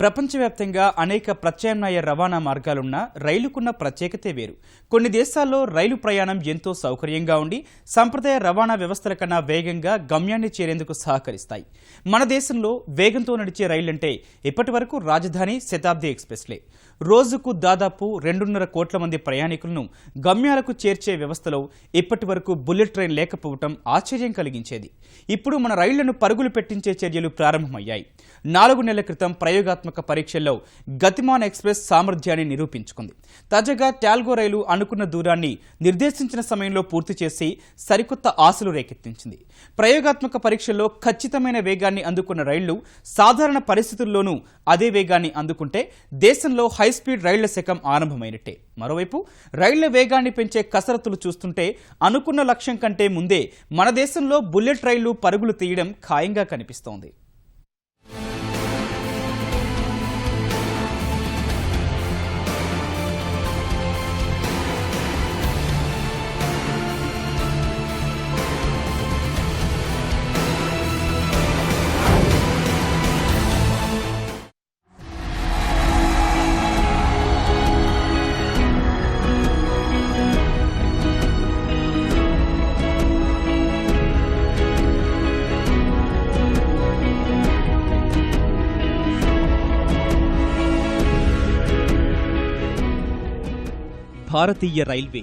ప్రపంచవ్యాప్తంగా అనేక ప్రత్యామ్నాయ రవాణా మార్గాలున్న రైలుకున్న ప్రత్యేకతే వేరు. కొన్ని దేశాల్లో రైలు ప్రయాణం ఎంతో సౌకర్యంగా ఉండి సంప్రదాయ రవాణా వ్యవస్థల కన్నా వేగంగా గమ్యాన్ని చేరేందుకు సహకరిస్తాయి. మన దేశంలో వేగంతో నడిచే రైళ్ళంటే ఇప్పటి వరకు రాజధాని శతాబ్ది ఎక్స్ప్రెస్లే. రోజుకు దాదాపు రెండున్నర కోట్ల మంది ప్రయాణికులను గమ్యాలకు చేర్చే వ్యవస్థలో ఇప్పటి వరకు బుల్లెట్ ట్రైన్ లేకపోవటం ఆశ్చర్యం కలిగించేది. ఇప్పుడు మన రైళ్ళను పరుగులు పెట్టించే చర్యలు ప్రారంభమయ్యాయి. నాలుగు నెలల క్రితం ప్రయోగాత్మక పరీక్షల్లో గతిమాన్ ఎక్స్ప్రెస్ సామర్థ్యాన్ని నిరూపించుకుంది. తాజాగా టాల్గో రైలు అనుకున్న దూరాన్ని నిర్దేశించిన సమయంలో పూర్తి చేసి సరికొత్త ఆశలు రేకెత్తించింది. ప్రయోగాత్మక పరీక్షల్లో ఖచ్చితమైన వేగాన్ని అందుకున్న రైళ్ళు సాధారణ పరిస్థితుల్లోనూ అదే వేగాన్ని అందుకుంటే దేశంలో హై స్పీడ్ రైళ్ళ శకం ఆరంభమైనట్టే. మరోవైపు రైళ్ళ వేగాన్ని పెంచే కసరత్తులు చూస్తుంటే అనుకున్న లక్ష్యం కంటే ముందే మన దేశంలో బుల్లెట్ రైళ్ళు పరుగులు తీయడం ఖాయంగా కనిపిస్తోంది. భారతీయ రైల్వే.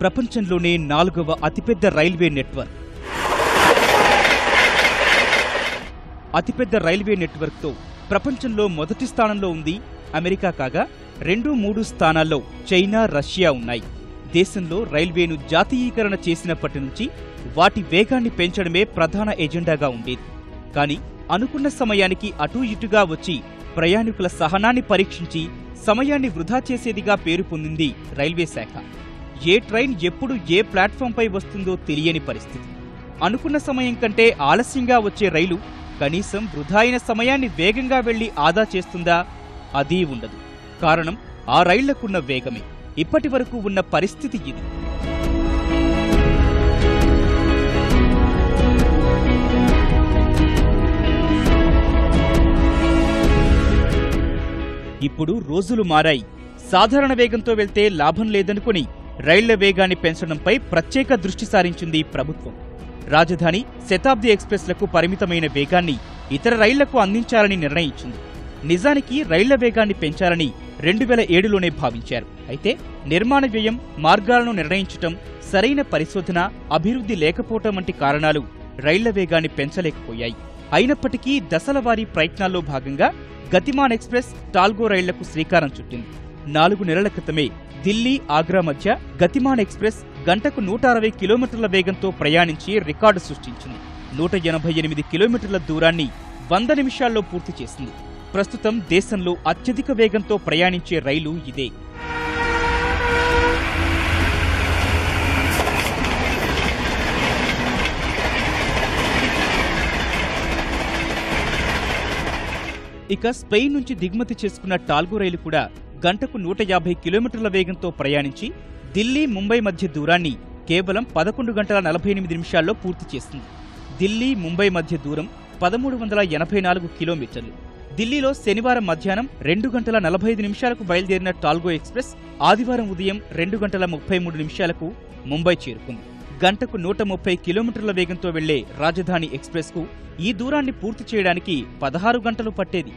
ప్రపంచంలోనే నాలుగవ అతిపెద్ద రైల్వే నెట్వర్క్. అతిపెద్ద రైల్వే నెట్వర్క్తో ప్రపంచంలో మొదటి స్థానంలో ఉంది అమెరికా కాగా రెండు మూడు స్థానాల్లో చైనా రష్యా ఉన్నాయి. దేశంలో రైల్వేను జాతీయీకరణ చేసినప్పటి నుంచి వాటి వేగాన్ని పెంచడమే ప్రధాన ఎజెండాగా ఉండేది. కానీ అనుకున్న సమయానికి అటూ ఇటుగా వచ్చి ప్రయాణికుల సహనాన్ని పరీక్షించి సమయాన్ని వృధా చేసేదిగా పేరు పొందింది రైల్వే శాఖ. ఏ ట్రైన్ ఎప్పుడు ఏ ప్లాట్ఫామ్పై వస్తుందో తెలియని పరిస్థితి. అనుకున్న సమయం కంటే ఆలస్యంగా వచ్చే రైలు కనీసం వృధా అయిన సమయాన్ని వేగంగా వెళ్ళి ఆదా చేస్తుందా అదీ ఉండదు. కారణం ఆ రైళ్ళకున్న వేగమే. ఇప్పటి వరకు ఉన్న పరిస్థితి ఇది. ఇప్పుడు రోజులు మారాయి. సాధారణ వేగంతో వెళ్తే లాభం లేదనుకుని రైళ్ళ వేగాన్ని పెంచడంపై ప్రత్యేక దృష్టి సారించింది ప్రభుత్వం. రాజధాని శతాబ్ది ఎక్స్ప్రెస్లకు పరిమితమైన వేగాన్ని ఇతర రైళ్ళకు అందించాలని నిర్ణయించింది. నిజానికి రైళ్ళ వేగాన్ని పెంచాలని రెండు వేల ఏడులోనే భావించారు. అయితే నిర్మాణ వ్యయం మార్గాలను నిర్ణయించటం సరైన పరిశోధన అభివృద్ధి లేకపోవటం వంటి కారణాలు రైళ్ళ వేగాన్ని పెంచలేకపోయాయి. అయినప్పటికీ దశలవారీ ప్రయత్నాల్లో భాగంగా గతిమాన్ ఎక్స్ప్రెస్ టాల్గో రైళ్ళకు శ్రీకారం చుట్టింది. నాలుగు నెలల క్రితమే ఢిల్లీ ఆగ్రా మధ్య గతిమాన్ ఎక్స్ప్రెస్ గంటకు నూట అరవై కిలోమీటర్ల వేగంతో ప్రయాణించి రికార్డు సృష్టించింది. నూట ఎనభై ఎనిమిది కిలోమీటర్ల దూరాన్ని వంద నిమిషాల్లో పూర్తి చేసింది. ప్రస్తుతం దేశంలో అత్యధిక వేగంతో ప్రయాణించే రైలు ఇదే. ఇక స్పెయిన్ నుంచి దిగుమతి చేసుకున్న టాల్గో రైలు కూడా గంటకు నూట యాభై కిలోమీటర్ల వేగంతో ప్రయాణించి ఢిల్లీ ముంబై మధ్య దూరాన్ని కేవలం పదకొండు గంటల నలభై ఎనిమిది నిమిషాల్లో పూర్తి చేసింది. ఢిల్లీ ముంబై మధ్య దూరం పదమూడు వందల ఎనభై నాలుగు కిలోమీటర్లు. ఢిల్లీలో శనివారం మధ్యాహ్నం రెండు గంటల నలభై ఐదు నిమిషాలకు బయలుదేరిన టాల్గో ఎక్స్ప్రెస్ ఆదివారం ఉదయం రెండు గంటల ముప్పై మూడు నిమిషాలకు ముంబై చేరుకుంది. గంటకు నూట ముప్పై కిలోమీటర్ల వేగంతో వెళ్ళే రాజధాని ఎక్స్ప్రెస్కు ఈ దూరాన్ని పూర్తి చేయడానికి పదహారు గంటలు పట్టేది.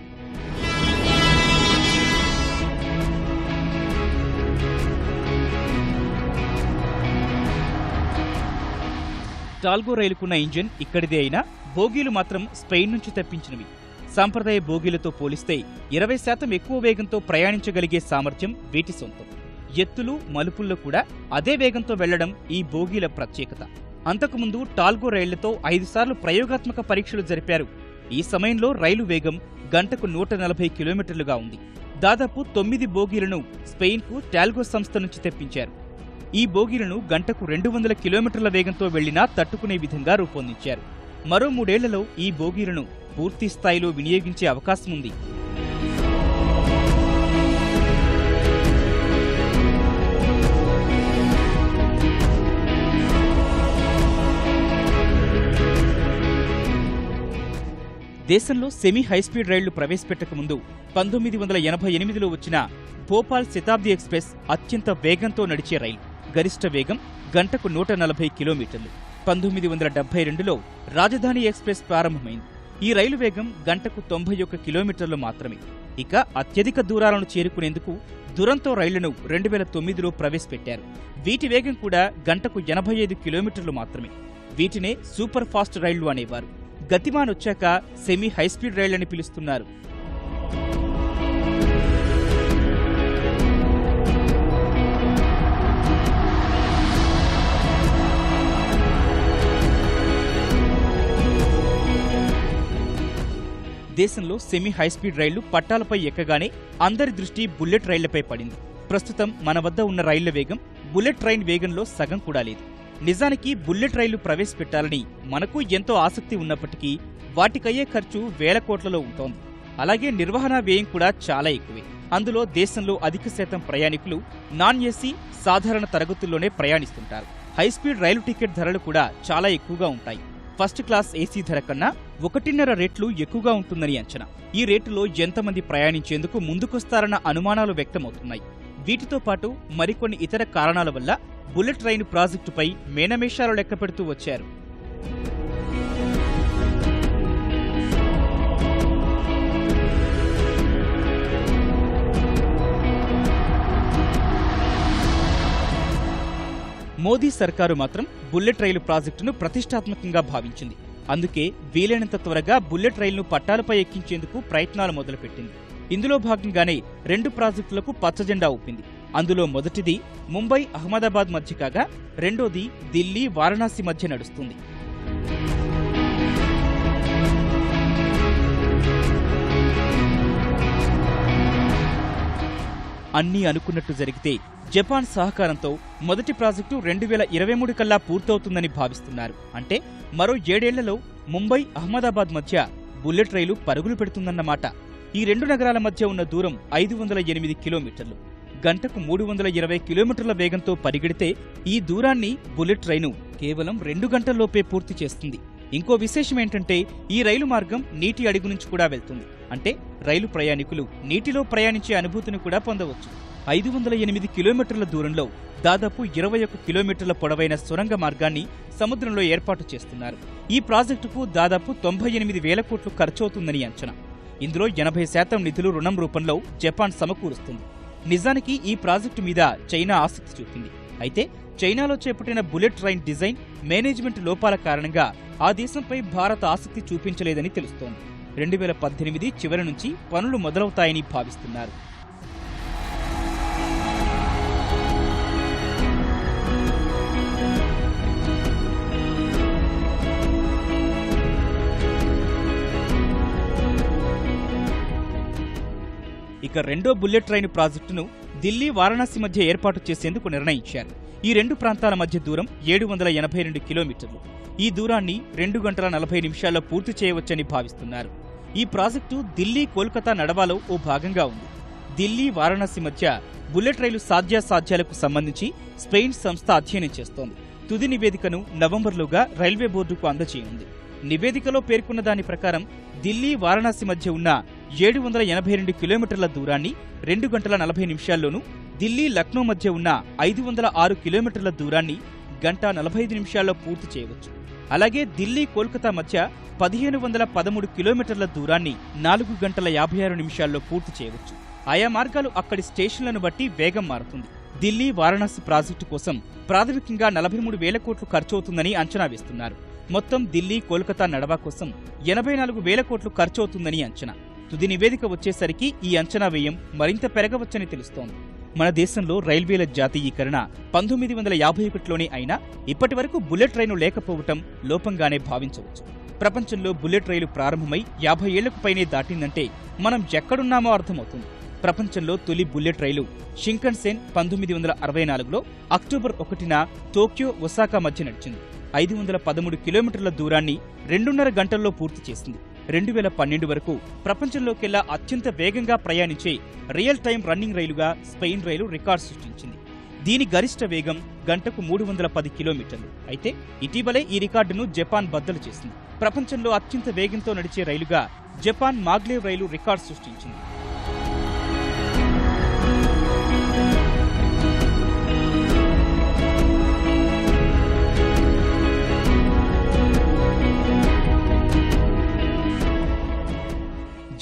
టాల్గో రైలుకున్న ఇంజిన్ ఇక్కడిదే అయినా బోగీలు మాత్రం స్పెయిన్ నుంచి తెప్పించినవి. సాంప్రదాయ బోగీలతో పోలిస్తే ఇరవై శాతం ఎక్కువ వేగంతో ప్రయాణించగలిగే సామర్థ్యం వీటి సొంతం. ఎత్తులు మలుపుల్లో కూడా అదే వేగంతో వెళ్ళడం ఈ బోగీల ప్రత్యేకత. అంతకుముందు టాల్గో రైళ్ళతో ఐదు సార్లు ప్రయోగాత్మక పరీక్షలు జరిపారు. ఈ సమయంలో రైలు వేగం గంటకు నూట నలభై కిలోమీటర్లుగా ఉంది. దాదాపు తొమ్మిది బోగీలను స్పెయిన్కు టాల్గో సంస్థ నుంచి తెప్పించారు. ఈ బోగీలను గంటకు రెండు వందల కిలోమీటర్ల వేగంతో వెళ్ళినా తట్టుకునే విధంగా రూపొందించారు. మరో మూడేళ్ళలో ఈ బోగీలను పూర్తి స్థాయిలో వినియోగించే అవకాశం ఉంది. దేశంలో సెమీ హైస్పీడ్ రైళ్ళు ప్రవేశపెట్టక ముందు పంతొమ్మిది వందల ఎనభై ఎనిమిదిలో వచ్చిన భోపాల్ శతాబ్ది ఎక్స్ప్రెస్ అత్యంత వేగంతో నడిచే రైలు. గరిష్ట వేగం గంటకు నూట నలభై కిలోమీటర్లు. పంతొమ్మిది వందల డెబ్బై రెండులో రాజధాని ఎక్స్ప్రెస్ ప్రారంభమైంది. ఈ రైలు వేగం గంటకు తొంభై ఒక్క కిలోమీటర్లు మాత్రమే. ఇక అత్యధిక దూరాలను చేరుకునేందుకు దురంతో రైళ్ళను రెండు వేల తొమ్మిదిలో ప్రవేశపెట్టారు. వీటి వేగం కూడా గంటకు ఎనభై ఐదు కిలోమీటర్లు మాత్రమే. వీటినే సూపర్ ఫాస్ట్ రైళ్ళు అనేవారు. గతిమాన్ వచ్చాక సెమీ హైస్పీడ్ రైళ్ళని పిలుస్తున్నారు. దేశంలో సెమీ హైస్పీడ్ రైళ్ళు పట్టాలపై ఎక్కగానే అందరి దృష్టి బుల్లెట్ రైళ్ళపై పడింది. ప్రస్తుతం మన వద్ద ఉన్న రైళ్ళ వేగం బుల్లెట్ ట్రైన్ వేగంలో సగం కూడా లేదు. నిజానికి బుల్లెట్ రైళ్ళు ప్రవేశపెట్టాలని మనకు ఎంతో ఆసక్తి ఉన్నప్పటికీ వాటికయ్యే ఖర్చు వేల కోట్లలో ఉంటోంది. అలాగే నిర్వహణ వ్యయం కూడా చాలా ఎక్కువే. అందులో దేశంలో అధిక శాతం ప్రయాణికులు నాన్ ఏసీ సాధారణ తరగతుల్లోనే ప్రయాణిస్తుంటారు. హైస్పీడ్ రైలు టికెట్ ధరలు కూడా చాలా ఎక్కువగా ఉంటాయి. ఫస్ట్ క్లాస్ ఏసీ ధర కన్నా ఒకటిన్నర రేట్లు ఎక్కువగా ఉంటుందని అంచనా. ఈ రేటులో ఎంతమంది ప్రయాణించేందుకు ముందుకొస్తారన్న అనుమానాలు వ్యక్తమవుతున్నాయి. వీటితో పాటు మరికొన్ని ఇతర కారణాల వల్ల బుల్లెట్ రైలు ప్రాజెక్టుపై మేనమేషాలు లెక్కపెడుతూ వచ్చారు. మోదీ సర్కారు మాత్రం బుల్లెట్ రైలు ప్రాజెక్టును ప్రతిష్టాత్మకంగా భావించింది. అందుకే వీలైనంత త్వరగా బుల్లెట్ రైలును పట్టాలపై ఎక్కించేందుకు ప్రయత్నాలు మొదలుపెట్టింది. ఇందులో భాగంగానే రెండు ప్రాజెక్టులకు పచ్చజెండా ఊపింది. అందులో మొదటిది ముంబై అహ్మదాబాద్ మధ్య కాగా రెండోది ఢిల్లీ వారణాసి మధ్య నడుస్తుంది. అన్నీ అనుకున్నట్టు జరిగితే జపాన్ సహకారంతో మొదటి ప్రాజెక్టు రెండు వేల ఇరవై మూడు కల్లా పూర్తవుతుందని భావిస్తున్నారు. అంటే మరో ఏడేళ్ళలో ముంబై అహ్మదాబాద్ మధ్య బుల్లెట్ రైలు పరుగులు పెడుతుందన్నమాట. ఈ రెండు నగరాల మధ్య ఉన్న దూరం ఐదు వందల ఎనిమిది కిలోమీటర్లు. గంటకు మూడు వందల ఇరవై కిలోమీటర్ల వేగంతో పరిగెడితే ఈ దూరాన్ని బుల్లెట్ ట్రైను కేవలం రెండు గంటల్లోపే పూర్తి చేస్తుంది. ఇంకో విశేషం ఏంటంటే ఈ రైలు మార్గం నీటి అడుగు నుంచి కూడా వెళ్తుంది. అంటే రైలు ప్రయాణికులు నీటిలో ప్రయాణించే అనుభూతిని కూడా పొందవచ్చు. ఐదు వందల ఎనిమిది కిలోమీటర్ల దూరంలో దాదాపు ఇరవై ఒక్క కిలోమీటర్ల పొడవైన సొరంగ మార్గాన్ని సముద్రంలో ఏర్పాటు చేస్తున్నారు. ఈ ప్రాజెక్టుకు దాదాపు తొంభై ఎనిమిది వేల కోట్లు ఖర్చవుతుందని అంచనా. ఇందులో ఎనభై శాతం నిధులు రుణం రూపంలో జపాన్ సమకూరుస్తుంది. నిజానికి ఈ ప్రాజెక్టు మీద చైనా ఆసక్తి చూపింది. అయితే చైనాలో చేపట్టిన బుల్లెట్ ట్రైన్ డిజైన్ మేనేజ్మెంట్ లోపాల కారణంగా ఆ దేశంపై భారత్ ఆసక్తి చూపించలేదని తెలుస్తోంది. రెండు వేల పద్దెనిమిది చివరి నుంచి పనులు మొదలవుతాయని భావిస్తున్నారు. ఇక రెండో బుల్లెట్ ట్రైన్ ప్రాజెక్టును ఢిల్లీ వారణాసి మధ్య ఏర్పాటు చేసేందుకు నిర్ణయించారు. ఈ రెండు ప్రాంతాల మధ్య దూరం ఏడు వందల ఎనభై రెండు కిలోమీటర్లు. ఈ దూరాన్ని రెండు గంటల నలభై నిమిషాల్లో పూర్తి చేయవచ్చని భావిస్తున్నారు. ఈ ప్రాజెక్టు ఢిల్లీ కోల్కతా నడవాలో ఓ భాగంగా ఉంది. ఢిల్లీ వారణాసి మధ్య బుల్లెట్ రైలు సాధ్యాసాధ్యాలకు సంబంధించి స్పెయిన్ సంస్థ అధ్యయనం చేస్తోంది. తుది నివేదికను నవంబర్లోగా రైల్వే బోర్డుకు అందజేయనుంది. నివేదికలో పేర్కొన్న దాని ప్రకారం ఢిల్లీ వారణాసి మధ్య ఉన్న ఏడు వందల ఎనభై రెండు కిలోమీటర్ల దూరాన్ని రెండు గంటల నలభై నిమిషాల్లోనూ ఢిల్లీ లక్నో మధ్య ఉన్న ఐదు వందల ఆరు కిలోమీటర్ల దూరాన్ని గంట నలభై ఐదు నిమిషాల్లో పూర్తి చేయవచ్చు. అలాగే ఢిల్లీ కోల్కతా మధ్య పదిహేను వందల పదమూడు కిలోమీటర్ల దూరాన్ని నాలుగు గంటల యాభై ఆరు నిమిషాల్లో పూర్తి చేయవచ్చు. ఆయా మార్గాలు అక్కడి స్టేషన్లను బట్టి వేగం మారుతుంది. ఢిల్లీ వారణాసి ప్రాజెక్టు కోసం ప్రాథమికంగా నలభై మూడు వేల కోట్లు ఖర్చవుతుందని అంచనా వేస్తున్నారు. మొత్తం ఢిల్లీ కోల్కతా నడవా కోసం ఎనభై నాలుగు వేల కోట్లు ఖర్చవుతుందని అంచనా. తుది నివేదిక వచ్చేసరికి ఈ అంచనా వ్యయం మరింత పెరగవచ్చని తెలుస్తోంది. మన దేశంలో రైల్వేల జాతీయీకరణ పంతొమ్మిది వందల యాభై ఒకటిలోనే అయినా ఇప్పటి వరకు బుల్లెట్ రైలు లేకపోవటం లోపంగానే భావించవచ్చు. ప్రపంచంలో బుల్లెట్ రైలు ప్రారంభమై యాభై ఏళ్ళకు పైనే దాటిందంటే మనం ఎక్కడున్నామో అర్థమవుతుంది. ప్రపంచంలో తొలి బుల్లెట్ రైలు షింకన్సేన్ పంతొమ్మిది వందల అరవై నాలుగులో అక్టోబర్ ఒకటిన టోక్యో ఒసాకా మధ్య నడిచింది. ఐదు వందల పదమూడు కిలోమీటర్ల దూరాన్ని రెండున్నర గంటల్లో పూర్తి చేసింది. రెండు వేల పన్నెండు వరకు ప్రపంచంలోకెల్లా అత్యంత వేగంగా ప్రయాణించే రియల్ టైం రన్నింగ్ రైలుగా స్పెయిన్ రైలు రికార్డు సృష్టించింది. దీని గరిష్ట వేగం గంటకు మూడు వందల పది కిలోమీటర్లు. అయితే ఇటీవలే ఈ రికార్డును జపాన్ బద్దలు చేసింది. ప్రపంచంలో అత్యంత వేగంతో నడిచే రైలుగా జపాన్ మాగ్లేవ్ రైలు రికార్డు సృష్టించింది.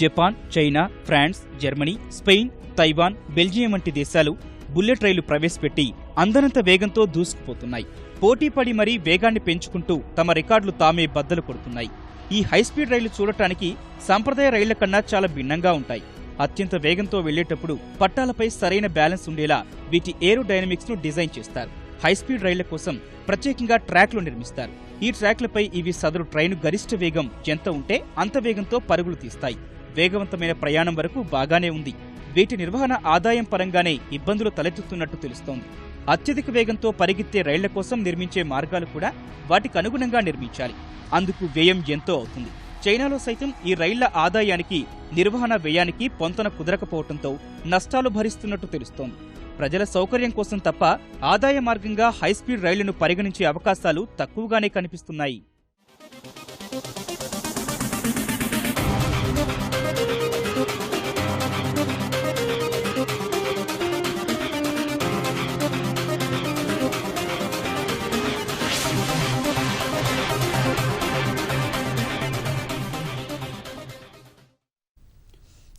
Japan China France Germany Spain Taiwan Belgium వంటి దేశాలు బుల్లెట్ రైలు ప్రవేశపెట్టి అందనంత వేగంతో దూసుకుపోతున్నాయి. పోటీపడి మరీ వేగాన్ని పెంచుకుంటూ తమ రికార్డులు తామే బద్దలు కొడుతున్నాయి. ఈ హైస్పీడ్ రైలు చూడటానికి సాంప్రదాయ రైళ్ళ కన్నా చాలా భిన్నంగా ఉంటాయి. అత్యంత వేగంతో వెళ్ళేటప్పుడు పట్టాలపై సరైన బ్యాలెన్స్ ఉండేలా వీటి ఏరో డైనమిక్స్ను డిజైన్ చేస్తారు. హైస్పీడ్ రైళ్ళ కోసం ప్రత్యేకంగా ట్రాక్లు నిర్మిస్తారు. ఈ ట్రాక్లపై ఇవి సదరు ట్రైను గరిష్ట వేగం ఎంత ఉంటే అంత వేగంతో పరుగులు తీస్తాయి. వేగవంతమైన ప్రయాణం వరకు బాగానే ఉంది. వీటి నిర్వహణ ఆదాయం పరంగానే ఇబ్బందులు తలెత్తుతున్నట్టు తెలుస్తోంది. అత్యధిక వేగంతో పరిగెత్తే రైళ్ళ కోసం నిర్మించే మార్గాలు కూడా వాటికి అనుగుణంగా నిర్మించాలి. అందుకు వ్యయం ఎంతో అవుతుంది. చైనాలో సైతం ఈ రైళ్ళ ఆదాయానికి నిర్వహణ వ్యయానికి పొంతన కుదరకపోవడంతో నష్టాలు భరిస్తున్నట్టు తెలుస్తోంది. ప్రజల సౌకర్యం కోసం తప్ప ఆదాయ మార్గంగా హైస్పీడ్ రైళ్ళను పరిగణించే అవకాశాలు తక్కువగానే కనిపిస్తున్నాయి.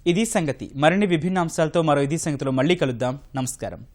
ఇది సంగతి. మరిన్ని విభిన్న అంశాలతో మరో ఇది సంగతిలో మళ్ళీ కలుద్దాం. నమస్కారం.